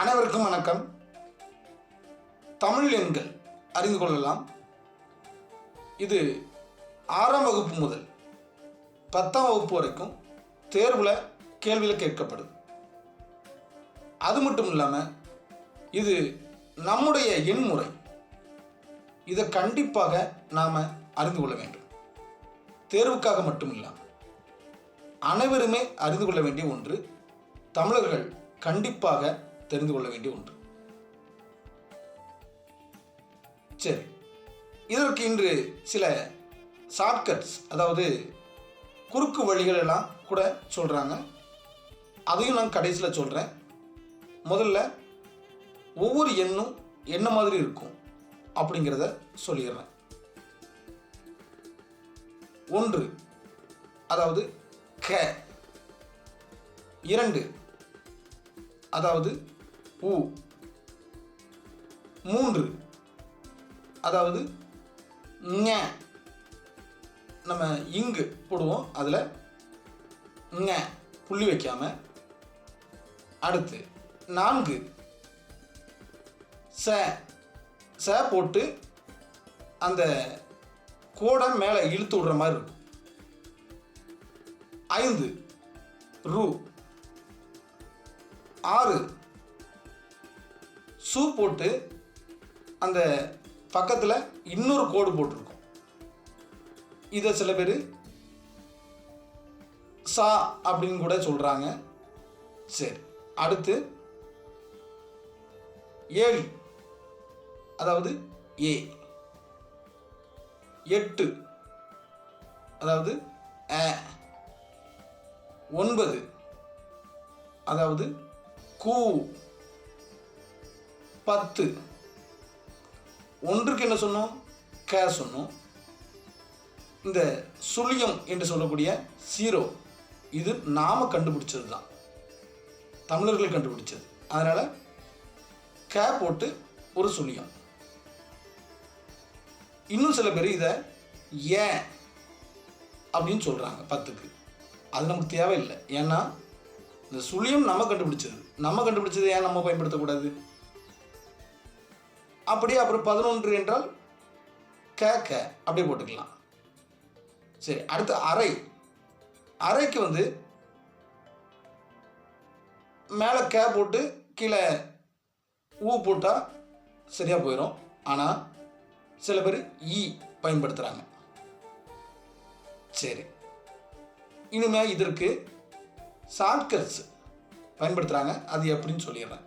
அனைவருக்கும் வணக்கம். தமிழ் எண்கள் அறிந்து கொள்ளலாம். இது ஆறாம் வகுப்பு முதல் பத்தாம் வகுப்பு வரைக்கும் தேர்வில் கேள்வியில் கேட்கப்படுது அது மட்டும் இல்லாமல் இது நம்முடைய எண்முறை. இதை கண்டிப்பாக நாம் அறிந்து கொள்ள வேண்டும். தேர்வுக்காக மட்டும் இல்லாமல் அனைவருமே அறிந்து கொள்ள வேண்டிய ஒன்று தமிழர்கள் கண்டிப்பாக தெரிந்து கொள்ள வேண்டிய ஒன்று. சரி. இதற்கு இன்று சில ஷார்ட்கட்ஸ் அதாவது குறுக்கு வழிகள் எல்லாம் கூட சொல்கிறாங்க அதையும் நான் கடைசியில் சொல்கிறேன் முதல்ல ஒவ்வொரு எண்ணும் என்ன மாதிரி இருக்கும் அப்படிங்கிறத சொல்லிடுறேன். ஒன்று அதாவது க. இரண்டு அதாவது பூ. மூன்று. அதாவது ஞ நம்ம இங்கு போடுவோம் அதில் ஞ புள்ளி வைக்காம. அடுத்து நான்கு. ச. ச போட்டு அந்த கோடை மேலே இழுத்து விடுற மாதிரி இருக்கும். ஐந்து. ரூ. ஆறு. ஷூ போட்டு அந்த பக்கத்தில் இன்னொரு கோடு போட்டிருக்கும். இதை சில பேர் சா அப்படின்னு கூட சொல்கிறாங்க சரி அடுத்து ஏழு அதாவது ஏ. எட்டு அதாவது அ. ஒன்பது அதாவது கூ. பத்து. ஒன்றுக்கு என்ன சொன்னோம்? க சொன்னோம். இந்த சுழியம் என்று சொல்லக்கூடிய சீரோ இது நாம் கண்டுபிடிச்சது தான் தமிழர்கள் கண்டுபிடிச்சது. அதனால் க போட்டு ஒரு சுழியம். இன்னும் சில பேர் இதை ஏன் அப்படின்னு சொல்கிறாங்க பத்துக்கு. அது நமக்கு தேவையில்லை. ஏன்னா இந்த சுழியம் நம்ம கண்டுபிடிச்சது. நம்ம கண்டுபிடிச்சது ஏன் நம்ம பயன்படுத்தக்கூடாது? அப்படியே அப்புறம் பதினொன்று என்றால் க க. அப்படியே போட்டுக்கலாம். சரி அடுத்து அரை. அரைக்கு வந்து மேலே கே போட்டு கீழே ஊ போட்டால் சரியாக போயிடும் ஆனால் சில பேர் ஈ பயன்படுத்துகிறாங்க சரி. இனிமேல் இதற்கு ஷார்ட்கட்ஸ் பயன்படுத்துகிறாங்க அது எப்படின்னு சொல்லிடுறேன்.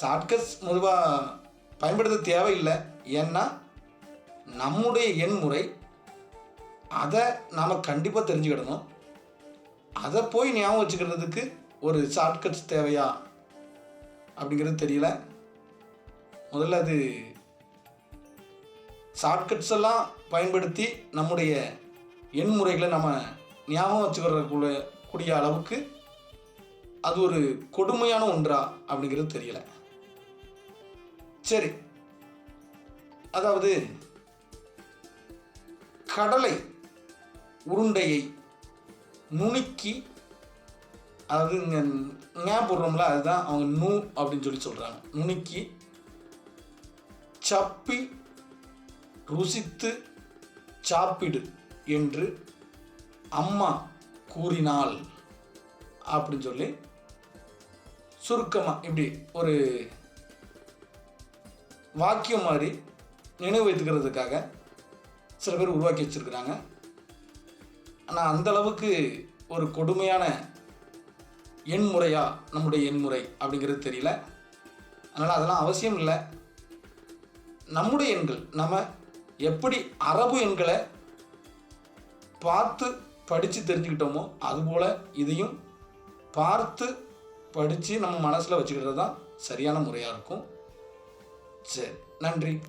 ஷார்ட்கட்ஸ் பொதுவாக பயன்படுத்த தேவையில்லை. ஏன்னா நம்முடைய எண் முறை அதை நாம் கண்டிப்பாக தெரிஞ்சுக்கிடணும். அதை போய் ஞாபகம் வச்சுக்கிறதுக்கு ஒரு ஷார்ட்கட்ஸ் தேவையா? அப்படிங்கிறது தெரியல. முதல்ல அது ஷார்ட்கட்ஸ் எல்லாம் பயன்படுத்தி நம்முடைய எண் முறைகளை நம்ம ஞாபகம் வச்சுக்கிறக்கூடிய கூடிய அளவுக்கு அது ஒரு கொடுமையான ஒன்றா அப்படிங்கிறது தெரியலை. சரி. அதாவது கடலை உருண்டையை நுணுக்கி அதாவது இங்கே ஞா போடுறோம்ல அதுதான் அவங்க நூ அப்படின்னு சொல்லி சொல்கிறாங்க நுணுக்கி சப்பி ருசித்து சாப்பிடு என்று அம்மா கூறினாள் அப்படின்னு சொல்லி சுருக்கமாக இப்படி ஒரு வாக்கியம் மாதிரி நினைவு வைத்துக்கிறதுக்காக சில பேர் உருவாக்கி வச்சுருக்குறாங்க. ஆனால் அந்த அளவுக்கு ஒரு கொடுமையான எண்முறையா நம்முடைய எண்முறை அப்படிங்கிறது தெரியல. அதனால் அதெல்லாம் அவசியம் இல்லை. நம்முடைய எண்கள் நம்ம எப்படி அரபு எண்களை பார்த்து படித்து தெரிஞ்சுக்கிட்டோமோ அதுபோல் இதையும் பார்த்து படித்து நம்ம மனசில் வச்சுக்கிறது தான் சரியான முறையாக இருக்கும். சரி நன்றி.